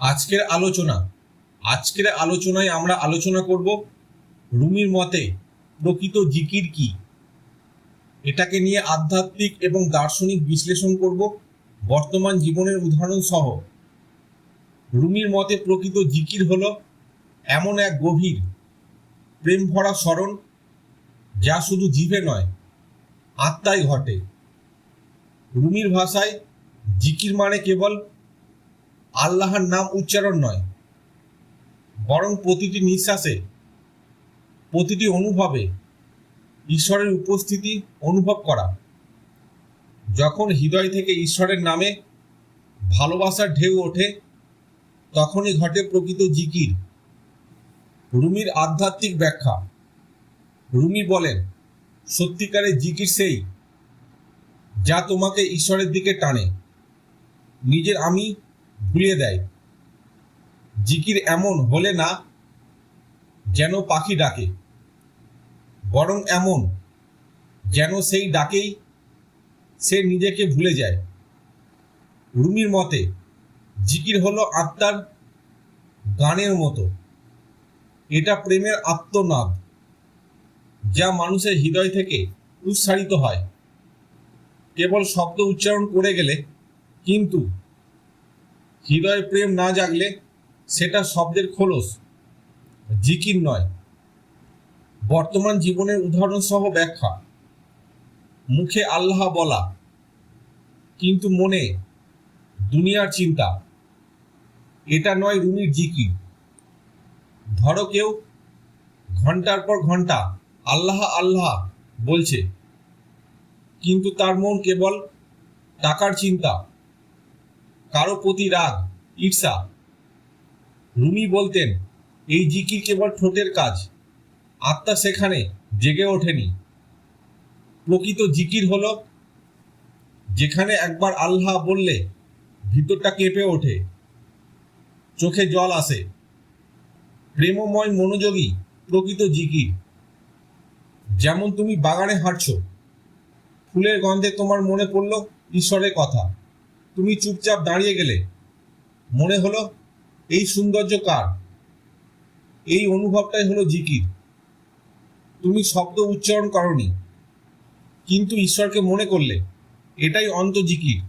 আজকের আলোচনা, আজকের আলোচনায় আমরা আলোচনা করব রুমির মতে প্রকৃত জিকির কি? এটাকে নিয়ে আধ্যাত্মিক এবং দার্শনিক বিশ্লেষণ করব বর্তমান জীবনের উদাহরণ সহ। রুমির মতে প্রকৃত জিকির হল এমন এক গভীর প্রেম ভরা স্মরণ যা শুধু জিভে নয়, আত্মায় ঘটে। রুমির ভাষায় জিকির মানে কেবল আল্লাহর নাম উচ্চারণ নয়, বরং প্রতিটি নিঃশ্বাসে, প্রতিটি অনুভবে ঈশ্বরের উপস্থিতি অনুভব করা। যখন হৃদয় থেকে ঈশ্বরের নামে ভালোবাসার ঢেউ ওঠে, তখনই ঘটে প্রকৃত জিকির। রুমির আধ্যাত্মিক ব্যাখ্যা। রুমি বলেন, সত্যিকারের জিকির সেই, যা তোমাকে ঈশ্বরের দিকে টানে। নিজের আমি ভুলিয়ে দেয়। জিকির এমন হলে না যেন পাখি ডাকে, বরং এমন যেন সেই ডাকেই সে নিজেকে ভুলে যায়। রুমির মতে, জিকির হলো আত্মার গানের মতো। এটা প্রেমের আত্মনাদ, যা মানুষের হৃদয় থেকে উচ্চারিত হয়। কেবল শব্দ উচ্চারণ করে গেলে কিন্তু হৃদয়ে প্রেম না জাগলে সেটা শব্দের খোলস, জিকির নয়। বর্তমান জীবনের উদাহরণ সহ ব্যাখ্যা, মুখে আল্লাহ বলা, কিন্তু মনে দুনিয়ার চিন্তা। এটা নয় রুমির জিকির। ধরো কেউ ঘণ্টার পর ঘণ্টা আল্লাহ আল্লাহ বলছে, কিন্তু তার মন কেবল টাকার চিন্তা। কারও প্রতি রাগ, ঈর্ষা। রুমি বলতেন, এই জিকির কেবল ঠোঁটের কাজ। আত্মা সেখানে জেগে ওঠেনি। প্রকৃত জিকির হলো যেখানে একবার আল্লাহ বললে ভিতরটা কেঁপে ওঠে, চোখে জল আসে। প্রেমময় মনোযোগী প্রকৃত জিকির। যেমন তুমি বাগানে হাঁটছো, ফুলের গন্ধে তোমার মনে পড়ল ঈশ্বরের কথা। তুমি চুপচাপ দাঁড়িয়ে গেলে মনে হলো, এই সৌন্দর্য কার? এই অনুভবটাই হলো জিকির। তুমি শব্দ উচ্চারণ করনি, কিন্তু ঈশ্বরকে মনে করলে, এটাই অন্ত জিকির।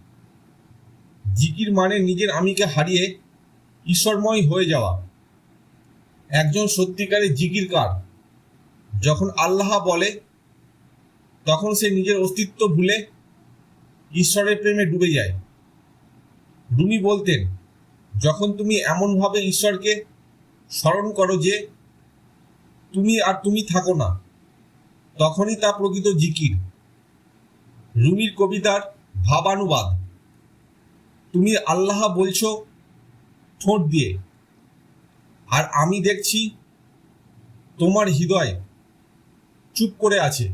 জিকির মানে নিজের আমিকে হারিয়ে ঈশ্বরময় হয়ে যাওয়া। একজন সত্যিকারের জিকির কার? যখন আল্লাহ বলে, তখন সে নিজের অস্তিত্ব ভুলে ঈশ্বরের প্রেমে ডুবে যায়। রুমি বলতেন, যখন তুমি এমনভাবে ঈশ্বরকে স্মরণ করো যে তুমি আর তুমি থাকো না, তখনই তা প্রকৃত জিকির। রুমির কবিতার ভাবানুবাদ, তুমি আল্লাহ বলছো ঠোঁট দিয়ে, আর আমি দেখছি তোমার হৃদয় চুপ করে আছে।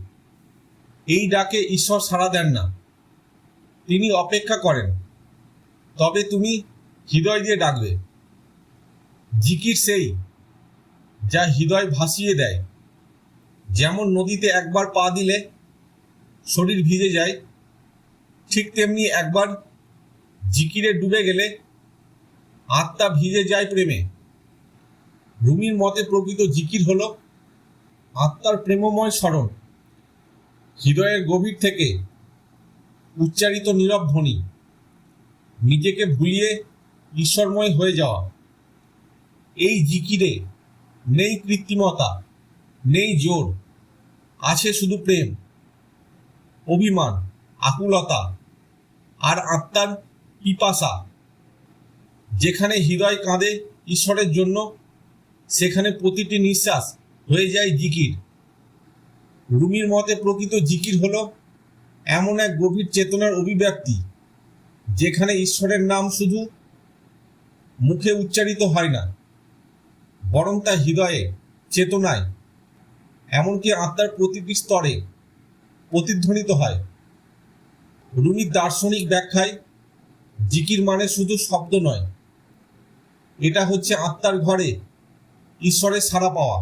এই ডাকে ঈশ্বর সাড়া দেন না। তিনি অপেক্ষা করেন। তবে তুমি হৃদয় দিয়ে ডাকবে। জিকির সেই যা হৃদয় ভাসিয়ে দেয়। যেমন নদীতে একবার পা দিলে শরীর ভিজে যায়, ঠিক তেমনি একবার জিকিরে ডুবে গেলে আত্মা ভিজে যায় প্রেমে। রুমির মতে প্রকৃত জিকির হলো আত্মার প্রেমময় স্মরণ। হৃদয়ের গভীর থেকে উচ্চারিত নীরব ধ্বনি। নিজেকে ভুলিয়ে ঈশ্বরময় হয়ে যাওয়া। এই জিকিরে নেই কৃত্রিমতা, নেই জোর, আছে শুধু প্রেম, অভিমান, আকুলতা আর আত্মার পিপাসা। যেখানে হৃদয় কাঁদে ঈশ্বরের জন্য, সেখানে প্রতিটি নিঃশ্বাস হয়ে যায় জিকির। রুমির মতে প্রকৃত জিকির হলো এমন এক গভীর চেতনার অভিব্যক্তি। যেখানে ঈশ্বরের নাম শুধু মুখে উচ্চারিত হয় না, বরং তা হৃদয়ে, চেতনায়, এমনকি আত্মার প্রতিটি স্তরে প্রতিধ্বনিত হয়। রুমির দার্শনিক ব্যাখ্যায়, জিকির মানে শুধু শব্দ নয়, এটা হচ্ছে আত্মার ঘরে ঈশ্বরের সাড়া পাওয়া।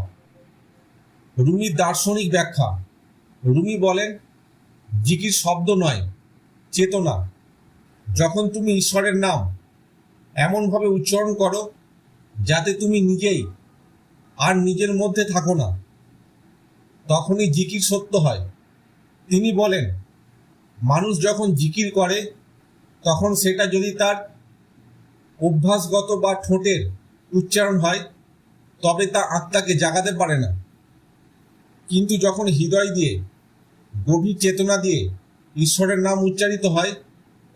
রুমির দার্শনিক ব্যাখ্যা রুমি বলেন, জিকির শব্দ নয়, চেতনা। যখন তুমি ঈশ্বরের নাম এমনভাবে উচ্চারণ করো যাতে তুমি নিজেই আর নিজের মধ্যে থাকো না, তখনই জিকির সত্য হয়। তিনি বলেন, মানুষ যখন জিকির করে, তখন সেটা যদি তার অভ্যাসগত বা ঠোঁটের উচ্চারণ হয়, তবে তা আত্মাকে জাগাতে পারে না। কিন্তু যখন হৃদয় দিয়ে, গভীর চেতনা দিয়ে ঈশ্বরের নাম উচ্চারিত হয়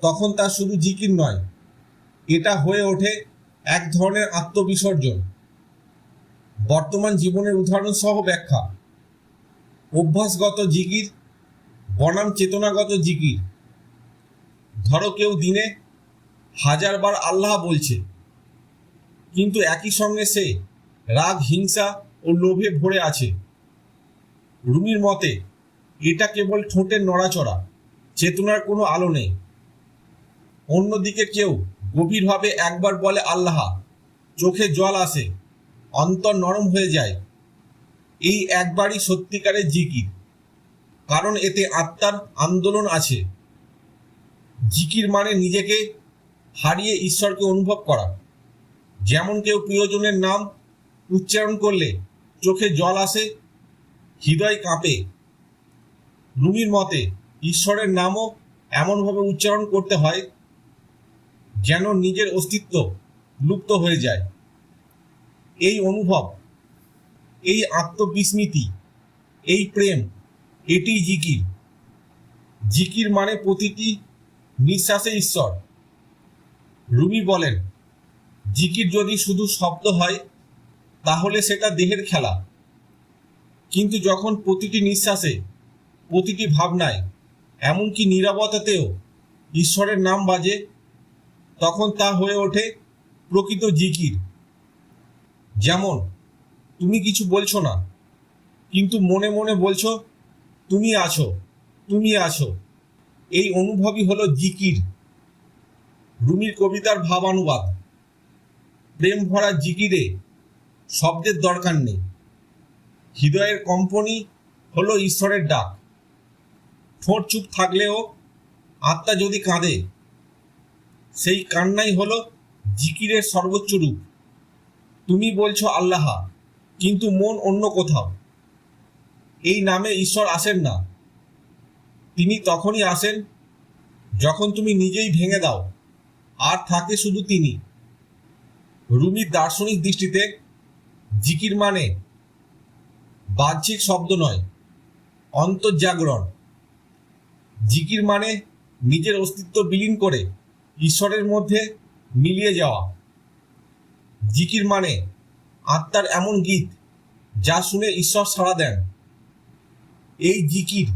তখন তা শুধু জিকির নয়, এটা হয়ে ওঠে এক ধরনের আত্মবিসর্জন। বর্তমান জীবনের উদাহরণ সহ ব্যাখ্যা, অভ্যাসগত জিকির, বনাম চেতনাগত জিকির। ধরো কেউ দিনে হাজারবার আল্লাহ বলছে, কিন্তু একই সঙ্গে সে রাগ, হিংসা ও লোভে ভরে আছে। রুমির মতে, এটা কেবল ঠোঁটের নড়াচড়া, চেতনার কোনো আলো নেই। অন্যদিকে কেউ গভীরভাবে একবার বলে আল্লাহ, চোখে জল আসে, অন্তর নরম হয়ে যায়। এই একবারই সত্যিকারের জিকির, কারণ এতে আত্মার আন্দোলন আছে। জিকির মানে নিজেকে হারিয়ে ঈশ্বরকে অনুভব করা। যেমন কেউ প্রিয়জনের নাম উচ্চারণ করলে চোখে জল আসে, হৃদয় কাঁপে। রুমির মতে, ঈশ্বরের নামও এমনভাবে উচ্চারণ করতে হয় যেন নিজের অস্তিত্ব লুপ্ত হয়ে যায়। এই অনুভব, এই আত্মবিস্মৃতি, এই প্রেম, এটি জিকির। জিকির মানে প্রতিটি নিঃশ্বাসে ঈশ্বর। রুমি বলেন, জিকির যদি শুধু শব্দ হয়, তাহলে সেটা দেহের খেলা। কিন্তু যখন প্রতিটি নিঃশ্বাসে, প্রতিটি ভাবনায়, এমনকি নিরাপত্তাতেও ঈশ্বরের নাম বাজে তখন তা হয়ে ওঠে প্রকৃত জিকির। যেমন, তুমি কিছু বলছো না, কিন্তু মনে মনে বলছো, তুমি আছো তুমি আছো। এই অনুভবই হলো জিকির। রুমির কবিতার ভাবানুবাদ। প্রেম ভরা জিকিরে শব্দের দরকার নেই। হৃদয়ের কম্পনই হলো ঈশ্বরের ডাক। ঠোঁট চুপ থাকলেও আত্মা যদি কাঁদে সেই কান্নাই হলো জিকিরের সর্বোচ্চ রূপ। তুমি বলছো আল্লাহা, কিন্তু মন অন্য কোথাও। এই নামে ঈশ্বর আসেন না। তিনি তখনই আসেন যখন তুমি নিজেই ভেঙে দাও, আর থাকে শুধু তিনি। রুমির দার্শনিক দৃষ্টিতে জিকির মানে বাহ্যিক শব্দ নয়, অন্তর্জাগরণ। জিকির মানে নিজের অস্তিত্ব বিলীন করে ঈশ্বরের মধ্যে মিলিয়ে যাওয়া। জিকির মানে আত্মার এমন গীত যা শুনে ঈশ্বর সাড়া দেন। এই জিকির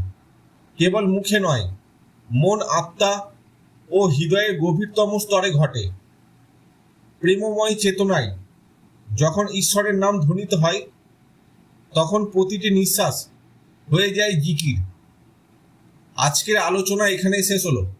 কেবল মুখে নয়, মন, আত্মা ও হৃদয়ের গভীরতম স্তরে ঘটে। প্রেমময় চেতনায় যখন ঈশ্বরের নাম ধ্বনিত হয়, তখন প্রতিটি নিঃশ্বাস হয়ে যায় জিকির। আজকের আলোচনা এখানেই শেষ হলো।